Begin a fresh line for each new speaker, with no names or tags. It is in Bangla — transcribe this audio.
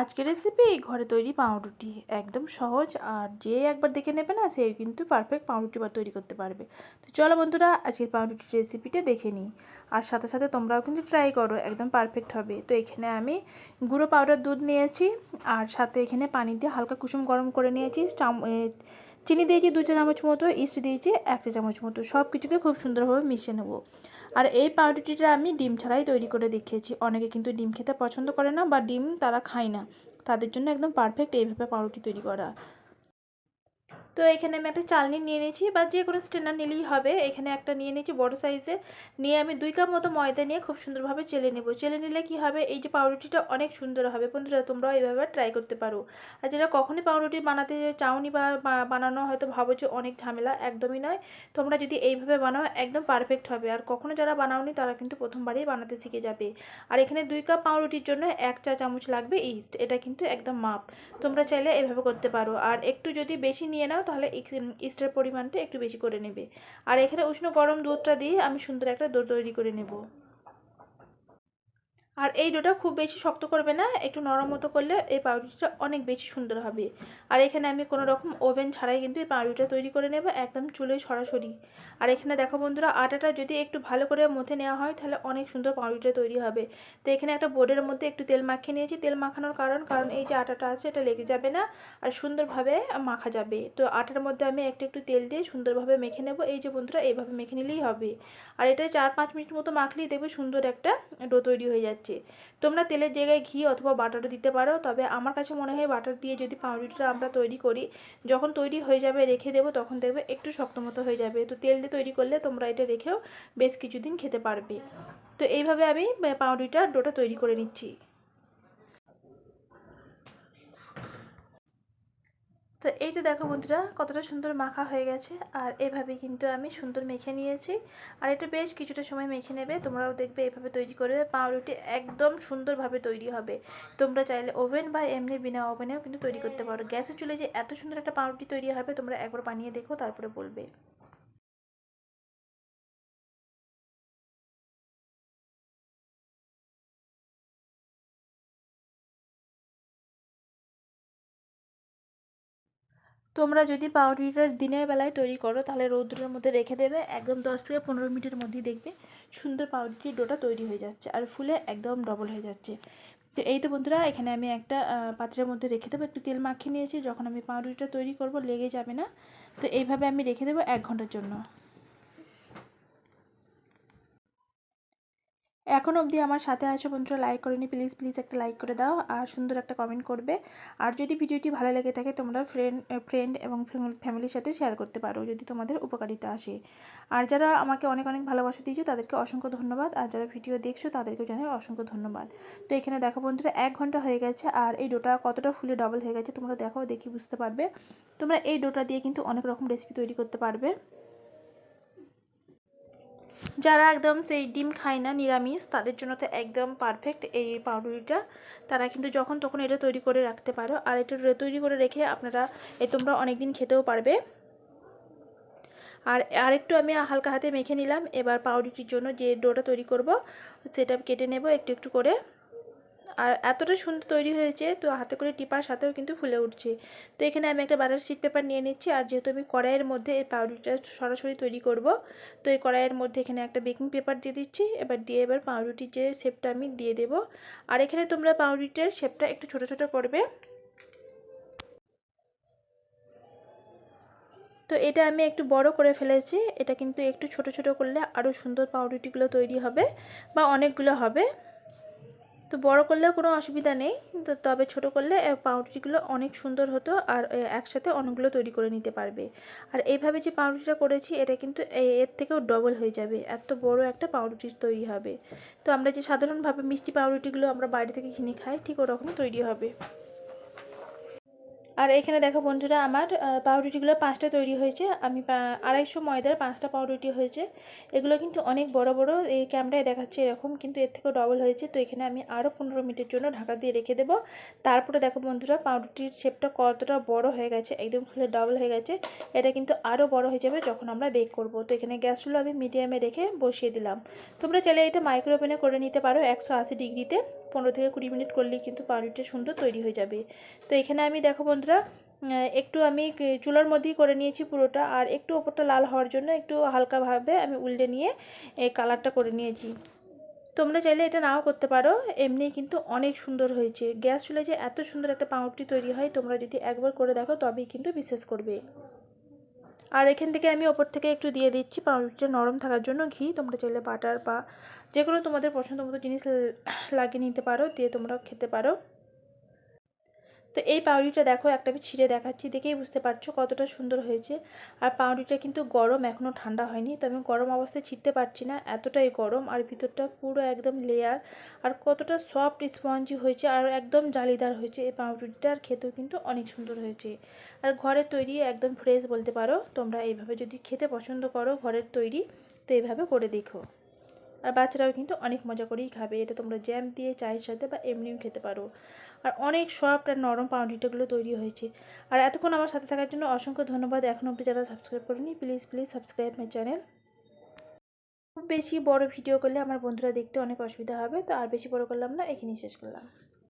আজকের রেসিপি ঘরে তৈরি পাউরুটি। একদম সহজ, আর যে একবার দেখে নেবে না সে কিন্তু পারফেক্ট পাউরুটি বা তৈরি করতে পারবে। তো চলো বন্ধুরা, আজকের পাউরুটির রেসিপিটা দেখে নিই। আর সাথে সাথে তোমরাও কিন্তু ট্রাই করো, একদম পারফেক্ট হবে। তো এখানে আমি গুঁড়ো পাউডার দুধ নিয়েছি, আর সাথে এখানে পানি দিয়ে হালকা কুসুম গরম করে নিয়েছি চিনি দিয়েছি দু চা চামচ মতো, ইস্ট দিয়েছি এক চা চামচ মতো সব কিছুকে খুব সুন্দরভাবে মিশিয়ে নেব। আর এই পাউরুটিটা আমি ডিম ছাড়াই তৈরি করে দেখিয়েছি। অনেকে কিন্তু ডিম খেতে পছন্দ করে না বা ডিম তারা খায় না। তাদের জন্য একদম পারফেক্ট এইভাবে পাউরুটি তৈরি করা। তো এখানে আমি একটা চালনি নিয়ে নিয়েছি বা যে কোনো স্টেনার নিলেই হবে। এখানে একটা নিয়ে নিয়েছি বড় সাইজে নিয়ে আমি দুই কাপ মতো ময়দা নিয়ে খুব সুন্দরভাবে চেলে নেব। চেলে নিলে কি হবে? এই যে পাউরুটিটা অনেক সুন্দর হবে। বন্ধুরা, তোমরাও এইভাবে ট্রাই করতে পারো। আর যেটা কখনই পাউরুটি বানাতে চাওনি বা বানানো, হয়তো ভাবো যে অনেক ঝামেলা, একদমই নয়। তোমরা যদি এইভাবে বানাও, একদম পারফেক্ট হবে। আর কখনো যারা বানাওনি, তারা কিন্তু প্রথমবারেই বানাতে শিখে যাবে। আর এখানে দুই কাপ পাউরুটির জন্য এক চা চামচ লাগবে ইস্ট এটা কিন্তু একদম মাপ তোমরা চাইলে এভাবে করতে পারো। আর একটু যদি বেশি নিয়ে নাও তাহলে ইস্টের পরিমাণটা একটু বেশি করে নেবে। আর এখানে উষ্ণ গরম দুধটা দিয়ে আমি সুন্দর একটা দই তৈরি করে নেব। আর এই ডোটা খুব বেশি শক্ত করবে না, একটু নরম মতো করলে এই পাউরুটিটা অনেক বেশি সুন্দর হবে। আর এখানে আমি কোনো রকম ওভেন ছাড়াই কিন্তু এই পাউরুটিটা তৈরি করে নেব একদম চুলোয় সরাসরি। আর এখানে দেখো বন্ধুরা, আটাটা যদি একটু ভালো করে মথে নেওয়া হয় তাহলে অনেক সুন্দর পাউরুটিটা তৈরি হবে। তো এখানে একটা বোর্ডের মধ্যে একটু তেল মাখিয়ে নিয়েছি, তেল মাখানোর কারণ কারণ এই যে আটাটা আছে এটা লেগে যাবে না আর সুন্দরভাবে মাখা যাবে। তো আটার মধ্যে আমি একটু একটু তেল দিয়ে সুন্দরভাবে মেখে নেব, এই যে বন্ধুরা এইভাবে মেখে নিলেই হবে। আর এটা চার পাঁচ মিনিট মতো মাখলেই দেখবে সুন্দর একটা ডো তৈরি হয়ে যাচ্ছে। যাচ্ছে তোমরা তেলের জায়গায় ঘি অথবা বাটারও দিতে পারো, তবে আমার কাছে মনে হয় বাটার দিয়ে যদি পাউরুটিটা আমরা তৈরি করি, যখন তৈরি হয়ে যাবে রেখে দেবো, তখন দেখবে একটু শক্ত মতো হয়ে যাবে। তো তেল দিয়ে তৈরি করলে তোমরা এটা রেখেও বেশ কিছুদিন খেতে পারবে। তো এইভাবে আমি পাউরুটিটার ডোটা তৈরি করে নিচ্ছি। তো এই তো দেখো বন্ধুরা, কতটা সুন্দর মাখা হয়ে গেছে আর এভাবে কিন্তু আমি সুন্দর মেখে নিয়েছি। আর এটা বেশ কিছুটা সময় মেখে নেবে, তোমরাও দেখবে এভাবে তৈরি করবে, পাউরুটি একদম সুন্দরভাবে তৈরি হবে। তোমরা চাইলে ওভেন বা এমনি বিনা ওভেনেও কিন্তু তৈরি করতে পারো। গ্যাসে চুলে যে এত সুন্দর একটা পাউরুটি তৈরি হবে, তোমরা একবার বানিয়ে দেখো, তারপরে বলবে। তোমরা যদি পাউরুটিটা দিনের বেলায় তৈরি করো, তাহলে রৌদ্রের মধ্যে রেখে দেবে, একদম দশ থেকে পনেরো মিনিটের মধ্যেই দেখবে সুন্দর পাউরুটির ডোটা তৈরি হয়ে যাচ্ছে আর ফুলে একদম ডবল হয়ে যাচ্ছে। তো এই তো বন্ধুরা, এখানে আমি একটা পাত্রের মধ্যে রেখে দেবো, একটু তেল মাখিয়ে নিয়েছি, যখন আমি পাউরুটিটা তৈরি করব লেগে যাবে না। তো এইভাবে আমি রেখে দেবো এক ঘণ্টার জন্য। এখন অবধি আমার সাথে আছো বন্ধুরা লাইক করেনি প্লিজ প্লিজ একটা লাইক করে দাও আর সুন্দর একটা কমেন্ট করবে। আর যদি ভিডিওটি ভালো লেগে থাকে, তোমরা ফ্রেন্ড ফ্রেন্ড এবং ফ্যামিলির সাথে শেয়ার করতে পারো যদি তোমাদের উপকারিতা আসে। আর যারা আমাকে অনেক অনেক ভালোবাসা দিয়েছ, তাদেরকে অসংখ্য ধন্যবাদ। আর যারা ভিডিও দেখছ, তাদেরকেও জানাই অসংখ্য ধন্যবাদ। তো এখানে দেখো বন্ধুরা, এক ঘণ্টা হয়ে গেছে আর এই ডোটা কতটা ফুলে ডবল হয়ে গেছে, তোমরা দেখো, দেখি বুঝতে পারবে। তোমরা এই ডোটা দিয়ে কিন্তু অনেক রকম রেসিপি তৈরি করতে পারবে। যারা একদম সেই ডিম খায় না, নিরামিষ, তাদের জন্য তো একদম পারফেক্ট এই পাউরুটিটা। তারা কিন্তু যখন তখন এটা তৈরি করে রাখতে পারো। আর এটা তৈরি করে রেখে আপনারা এ তোমরা অনেক দিন খেতেও পারবে। আর আরেকটু আমি হালকা হাতে মেখে নিলাম। এবার পাউরুটির জন্য যে ডোটা তৈরি করব, সেটা কেটে নেব একটু একটু করে। আর এতটা সুন্দর তৈরি হয়েছে, তো হাতে করে টিপার সাথেও কিন্তু ফুলে উঠছে। তো এখানে আমি একটা বাটার শিট পেপার নিয়ে নিচ্ছি, আর যেহেতু আমি কড়াইয়ের মধ্যে এই পাউরুটিটা সরাসরি তৈরি করব, তো এই কড়াইয়ের মধ্যে এখানে একটা বেকিং পেপার দিয়ে দিচ্ছি, এবার দিয়ে এবার পাউরুটির যে শেপটা আমি দিয়ে দেব। আর এখানে তোমরা পাউরুটির শেপটা একটু ছোট ছোট করবে। তো এটা আমি একটু বড় করে ফেলেছি, এটা কিন্তু একটু ছোট ছোট করলে আরও সুন্দর পাউরুটিগুলো তৈরি হবে, বা অনেকগুলো হবে। তো বড় করলেও কোনো অসুবিধা নেই। তো তবে ছোট করলে পাউরুটিগুলো অনেক সুন্দর হতো আর একসাথে অনেকগুলো তৈরি করে নিতে পারবে। আর এইভাবে যে পাউরুটিটা করেছি, এটা কিন্তু এর থেকেও ডবল হয়ে যাবে। এত বড় একটা পাউরুটি তৈরি হবে। তো আমরা যে সাধারণভাবে মিষ্টি পাউরুটিগুলো আমরা বাড়ি থেকে কিনে খাই, ঠিক ওরকম তৈরি হবে। আর এখানে দেখো বন্ধুরা আমার পাউরুটিগুলো পাঁচটা তৈরি হয়েছে। আমি আড়াইশো ময়দার পাঁচটা পাউরুটি হয়েছে। এগুলো কিন্তু অনেক বড় বড়, এই ক্যামেরায় দেখাচ্ছে এরকম, কিন্তু এর থেকেও ডবল হয়েছে। তো এখানে আমি আরও পনেরো মিনিটের জন্য ঢাকা দিয়ে রেখে দেবো। তারপরে দেখো বন্ধুরা, পাউরুটির শেপটা কতটা বড় হয়ে গেছে, একদম ফুলে ডবল হয়ে গেছে। এটা কিন্তু আরও বড় হয়ে যাবে যখন আমরা বেক করব। তো এখানে গ্যাসগুলো আমি মিডিয়ামে রেখে বসিয়ে দিলাম। তোমরা চাইলে এটা মাইক্রোওভেনে করে নিতে পারো, একশো আশি ডিগ্রিতে। পনেরো থেকে কুড়ি মিনিট করলেই কিন্তু পাউরুটিটা সুন্দর তৈরি হয়ে যাবে। তো এখানে আমি দেখো বন্ধুরা একটু আমি চুলার মধ্যেই করে নিয়েছি পুরোটা আর একটু ওপরটা লাল হওয়ার জন্য একটু হালকাভাবে আমি উল্টে নিয়ে এই কালারটা করে নিয়েছি। তোমরা চাইলে এটা নাও করতে পারো, এমনি কিন্তু অনেক সুন্দর হয়েছে। গ্যাস চুলায় যে এত সুন্দর একটা পাউরুটি তৈরি হয়, তোমরা যদি একবার করে দেখো তবেই কিন্তু বিশ্বাস করবে। আর এখান থেকে আমি ওপর থেকে একটু দিয়ে দিচ্ছি পাউরুটিটা নরম থাকার জন্য ঘি, তোমরা চাইলে বাটার বা যে কোনো তোমাদের পছন্দ মতো জিনিস লাগিয়ে নিতে পারো, দিয়ে তোমরা খেতে পারো। তো এই পাউরুটিটা দেখো, একটা আমি ছিঁড়ে দেখাচ্ছি, দেখেই বুঝতে পারছ কতটা সুন্দর হয়েছে। আর পাউরুটিটা কিন্তু গরম এখনও ঠান্ডা হয়নি তো আমি গরম অবস্থায় ছিঁড়তে পারছি না, এতটাই গরম। আর ভিতরটা পুরো একদম লেয়ার আর কতটা সফট স্পঞ্জি হয়েছে, আর একদম জালিদার হয়েছে। এই পাউরুটিটা আর খেতেও কিন্তু অনেক সুন্দর হয়েছে। আর ঘরের তৈরি একদম ফ্রেশ বলতে পারো, তোমরা এইভাবে যদি খেতে পছন্দ করো, ঘরের তৈরি, তো এইভাবে করে দেখো। আর বাচ্চারাও কিন্তু অনেক মজা করেই খাবে। এটা তোমরা জ্যাম দিয়ে, চায়ের সাথে বা এমনিও খেতে পারো। আর অনেক সফট আর নরম পাউন্ডিটাগুলো তৈরি হয়েছে। আর এতক্ষণ আমার সাথে থাকার জন্য অসংখ্য ধন্যবাদ। এখন অব্দি যারা সাবস্ক্রাইব করেনি please please subscribe my channel খুব বেশি বড় ভিডিও করলে আমার বন্ধুরা দেখতে অনেক অসুবিধা হবে, তো আর বেশি বড় করলাম না, এখানেই শেষ করলাম।